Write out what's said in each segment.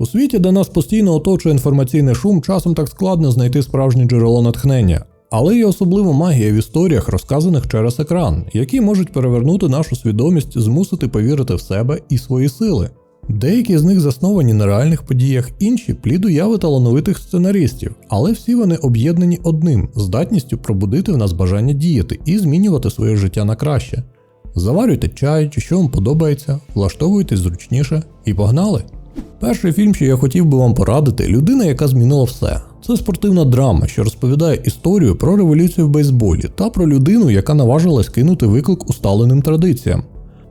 У світі, де нас постійно оточує інформаційний шум, часом так складно знайти справжнє джерело натхнення. Але є особливо магія в історіях, розказаних через екран, які можуть перевернути нашу свідомість, змусити повірити в себе і свої сили. Деякі з них засновані на реальних подіях, інші плід уяви талановитих сценаристів, але всі вони об'єднані одним здатністю пробудити в нас бажання діяти і змінювати своє життя на краще. Заварюйте чай, чи що вам подобається, влаштовуйтесь зручніше і погнали! Перший фільм, що я хотів би вам порадити, людина, яка змінила все. Це спортивна драма, що розповідає історію про революцію в бейсболі та про людину, яка наважилась кинути виклик усталеним традиціям.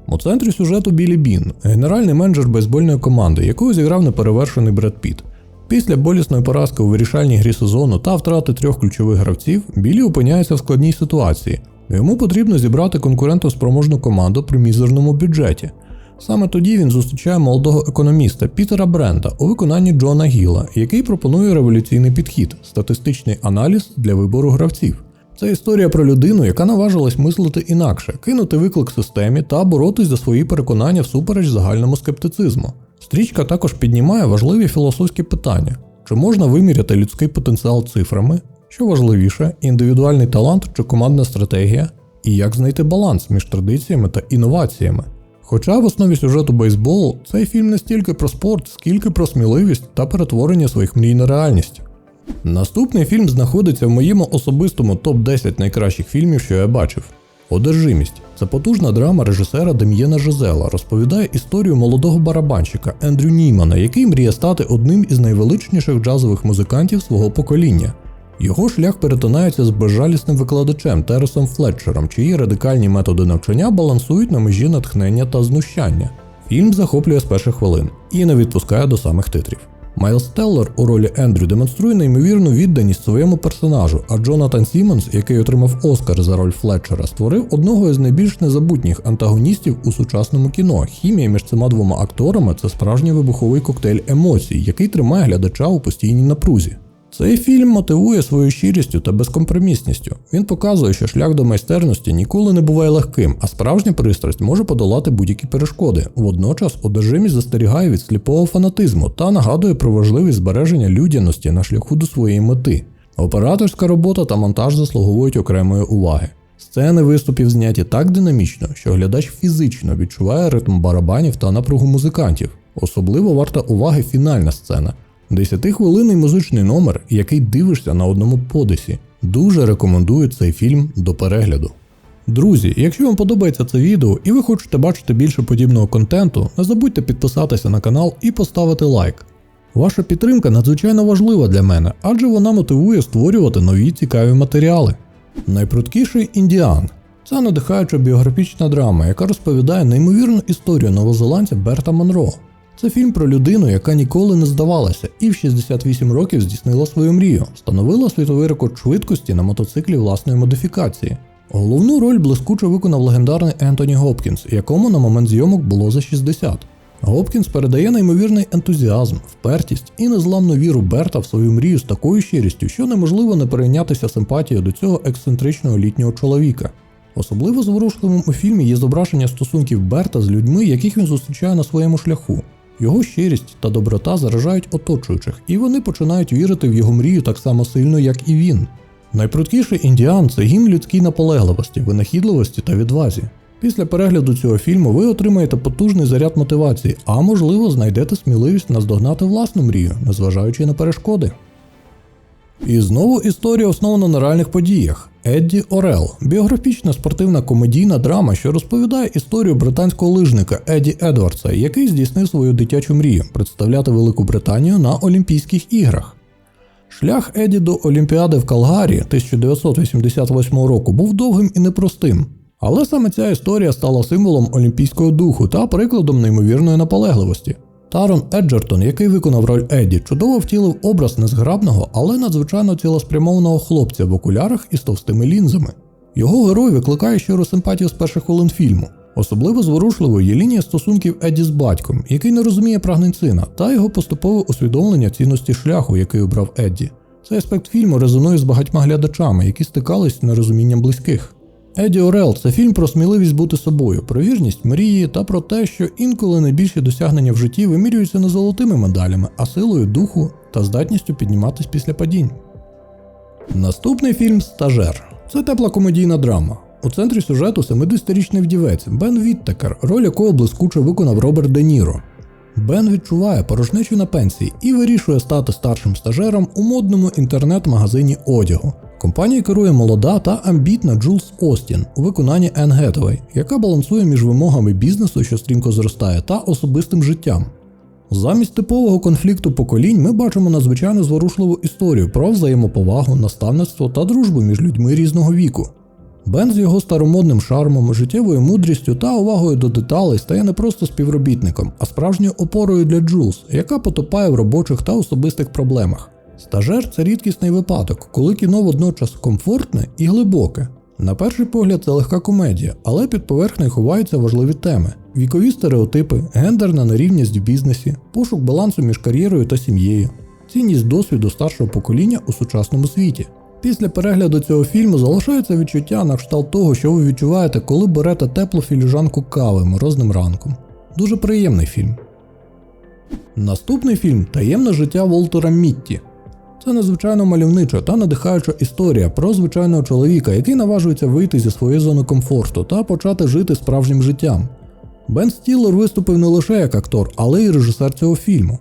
У центрі сюжету Білі Бін, генеральний менеджер бейсбольної команди, якою зіграв неперевершений Бред Піт. Після болісної поразки у вирішальній грі сезону та втрати трьох ключових гравців, Білі опиняється в складній ситуації. Йому потрібно зібрати конкурентоспроможну команду при мізерному бюджеті. Саме тоді він зустрічає молодого економіста Пітера Бренда у виконанні Джона Гіла, який пропонує революційний підхід статистичний аналіз для вибору гравців. Це історія про людину, яка наважилась мислити інакше, кинути виклик системі та боротись за свої переконання всупереч загальному скептицизму. Стрічка також піднімає важливі філософські питання: чи можна виміряти людський потенціал цифрами, що важливіше, індивідуальний талант чи командна стратегія, і як знайти баланс між традиціями та інноваціями. Хоча в основі сюжету бейсболу цей фільм не стільки про спорт, скільки про сміливість та перетворення своїх мрій на реальність. Наступний фільм знаходиться в моєму особистому топ-10 найкращих фільмів, що я бачив. Одержимість це потужна драма режисера Дем'єна Жизела, розповідає історію молодого барабанщика Ендрю Німана, який мріє стати одним із найвеличніших джазових музикантів свого покоління. Його шлях перетинається з безжалісним викладачем Тересом Флетчером, чиї радикальні методи навчання балансують на межі натхнення та знущання. Фільм захоплює з перших хвилин і не відпускає до самих титрів. Майлз Теллер у ролі Ендрю демонструє неймовірну відданість своєму персонажу, а Джонатан Сімонс, який отримав Оскар за роль Флетчера, створив одного із найбільш незабутніх антагоністів у сучасному кіно. Хімія між цими двома акторами це справжній вибуховий коктейль емоцій, який тримає глядача у постійній напрузі. Цей фільм мотивує своєю щирістю та безкомпромісністю. Він показує, що шлях до майстерності ніколи не буває легким, а справжня пристрасть може подолати будь-які перешкоди. Водночас одержимість застерігає від сліпого фанатизму та нагадує про важливість збереження людяності на шляху до своєї мети. Операторська робота та монтаж заслуговують окремої уваги. Сцени виступів зняті так динамічно, що глядач фізично відчуває ритм барабанів та напругу музикантів. Особливо варта уваги фінальна сцена. Десятихвилинний музичний номер, який дивишся на одному подисі. Дуже рекомендую цей фільм до перегляду. Друзі, якщо вам подобається це відео і ви хочете бачити більше подібного контенту, не забудьте підписатися на канал і поставити лайк. Ваша підтримка надзвичайно важлива для мене, адже вона мотивує створювати нові цікаві матеріали. Найпрудкіший індіан це надихаюча біографічна драма, яка розповідає неймовірну історію новозеландця Берта Монро. Це фільм про людину, яка ніколи не здавалася, і в 68 років здійснила свою мрію, встановила світовий рекорд швидкості на мотоциклі власної модифікації. Головну роль блискуче виконав легендарний Ентоні Гопкінс, якому на момент зйомок було за 60. Гопкінс передає неймовірний ентузіазм, впертість і незламну віру Берта в свою мрію з такою щирістю, що неможливо не перейнятися симпатією до цього ексцентричного літнього чоловіка. Особливо зворушливим у фільмі є зображення стосунків Берта з людьми, яких він зустрічає на своєму шляху. Його щирість та доброта заражають оточуючих, і вони починають вірити в його мрію так само сильно, як і він. Найпрудкіший індіан це гімн людській наполегливості, винахідливості та відвазі. Після перегляду цього фільму ви отримаєте потужний заряд мотивації, а можливо знайдете сміливість наздогнати власну мрію, незважаючи на перешкоди. І знову історія основана на реальних подіях. Едді Орел біографічна спортивна комедійна драма, що розповідає історію британського лижника Едді Едвардса, який здійснив свою дитячу мрію представляти Велику Британію на Олімпійських іграх. Шлях Едді до Олімпіади в Калгарі 1988 року був довгим і непростим. Але саме ця історія стала символом олімпійського духу та прикладом неймовірної наполегливості. Тарон Еджертон, який виконав роль Едді, чудово втілив образ незграбного, але надзвичайно цілеспрямованого хлопця в окулярах із товстими лінзами. Його герой викликає щиру симпатію з перших хвилин фільму. Особливо зворушливою є лінія стосунків Едді з батьком, який не розуміє прагнень сина, та його поступове усвідомлення цінності шляху, який обрав Едді. Цей аспект фільму резонує з багатьма глядачами, які стикались з нерозумінням близьких. Еді Орел це фільм про сміливість бути собою, про вірність мрії та про те, що інколи найбільші досягнення в житті вимірюються не золотими медалями, а силою духу та здатністю підніматись після падінь. Наступний фільм Стажер. Це тепла комедійна драма. У центрі сюжету 70-річний вдівець Бен Віттекер, роль якого блискуче виконав Роберт Де Ніро. Бен відчуває порожнечу на пенсії і вирішує стати старшим стажером у модному інтернет-магазині одягу. Компанію керує молода та амбітна Джулс Остін у виконанні Енн Гетовей, яка балансує між вимогами бізнесу, що стрімко зростає, та особистим життям. Замість типового конфлікту поколінь ми бачимо надзвичайно зворушливу історію про взаємоповагу, наставництво та дружбу між людьми різного віку. Бен з його старомодним шармом, життєвою мудрістю та увагою до деталей стає не просто співробітником, а справжньою опорою для Джулс, яка потопає в робочих та особистих проблемах. Стажер це рідкісний випадок, коли кіно водночас комфортне і глибоке. На перший погляд, це легка комедія, але під поверхнею ховаються важливі теми: вікові стереотипи, гендерна нерівність в бізнесі, пошук балансу між кар'єрою та сім'єю, цінність досвіду старшого покоління у сучасному світі. Після перегляду цього фільму залишається відчуття на кшталт того, що ви відчуваєте, коли берете теплу філіжанку кави морозним ранком. Дуже приємний фільм. Наступний фільм Таємне життя Волтера Мітті. Це надзвичайно мальовнича та надихаюча історія про звичайного чоловіка, який наважується вийти зі своєї зони комфорту та почати жити справжнім життям. Бен Стіллер виступив не лише як актор, але й режисер цього фільму.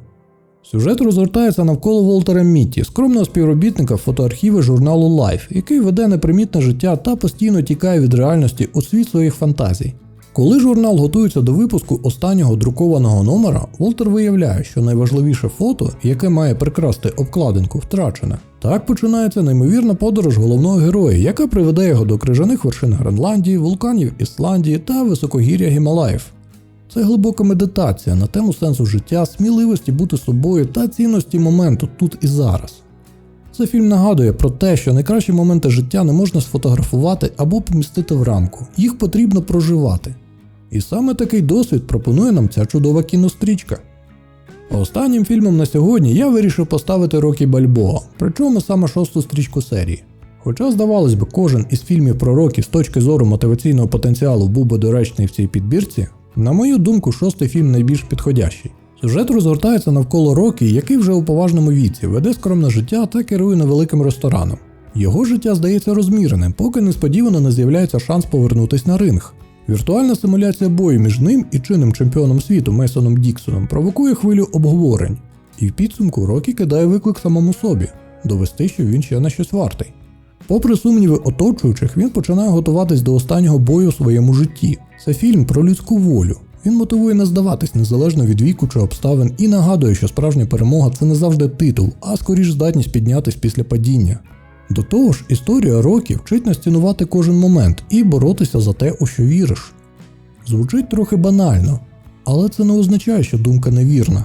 Сюжет розгортається навколо Волтера Мітті, скромного співробітника фотоархіви журналу Life, який веде непримітне життя та постійно тікає від реальності у світ своїх фантазій. Коли журнал готується до випуску останнього друкованого номера, Волтер виявляє, що найважливіше фото, яке має прикрасти обкладинку, втрачене. Так починається неймовірна подорож головного героя, яка приведе його до крижаних вершин Гренландії, вулканів Ісландії та високогір'я Гімалаїв. Це глибока медитація на тему сенсу життя, сміливості бути собою та цінності моменту тут і зараз. Цей фільм нагадує про те, що найкращі моменти життя не можна сфотографувати або помістити в рамку, їх потрібно проживати. І саме такий досвід пропонує нам ця чудова кінострічка. Останнім фільмом на сьогодні я вирішив поставити Рокі Бальбоа, причому саме шосту стрічку серії. Хоча, здавалось би, кожен із фільмів про Рокі з точки зору мотиваційного потенціалу був би доречний в цій підбірці, на мою думку, шостий фільм найбільш підходящий. Сюжет розгортається навколо Рокі, який вже у поважному віці веде скромне життя та керує невеликим рестораном. Його життя здається розміреним, поки несподівано не з'являється шанс повернутись на ринг. Віртуальна симуляція бою між ним і чинним чемпіоном світу Мейсоном Діксоном провокує хвилю обговорень, і в підсумку Рокі кидає виклик самому собі довести, що він ще на щось вартий. Попри сумніви оточуючих, він починає готуватись до останнього бою у своєму житті. Це фільм про людську волю. Він мотивує не здаватись незалежно від віку чи обставин і нагадує, що справжня перемога це не завжди титул, а скоріш здатність піднятись після падіння. До того ж, історія Рокі вчить нас цінувати кожен момент і боротися за те, у що віриш. Звучить трохи банально, але це не означає, що думка невірна.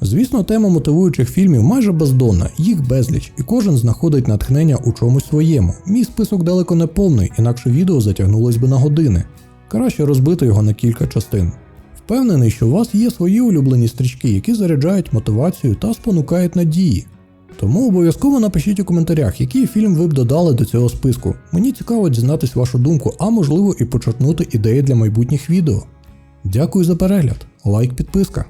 Звісно, тема мотивуючих фільмів майже бездонна, їх безліч, і кожен знаходить натхнення у чомусь своєму. Мій список далеко не повний, інакше відео затягнулось би на години. Краще розбити його на кілька частин. Впевнений, що у вас є свої улюблені стрічки, які заряджають мотивацію та спонукають надії. Тому обов'язково напишіть у коментарях, який фільм ви б додали до цього списку. Мені цікаво дізнатись вашу думку, а можливо і почерпнути ідеї для майбутніх відео. Дякую за перегляд, лайк, підписка.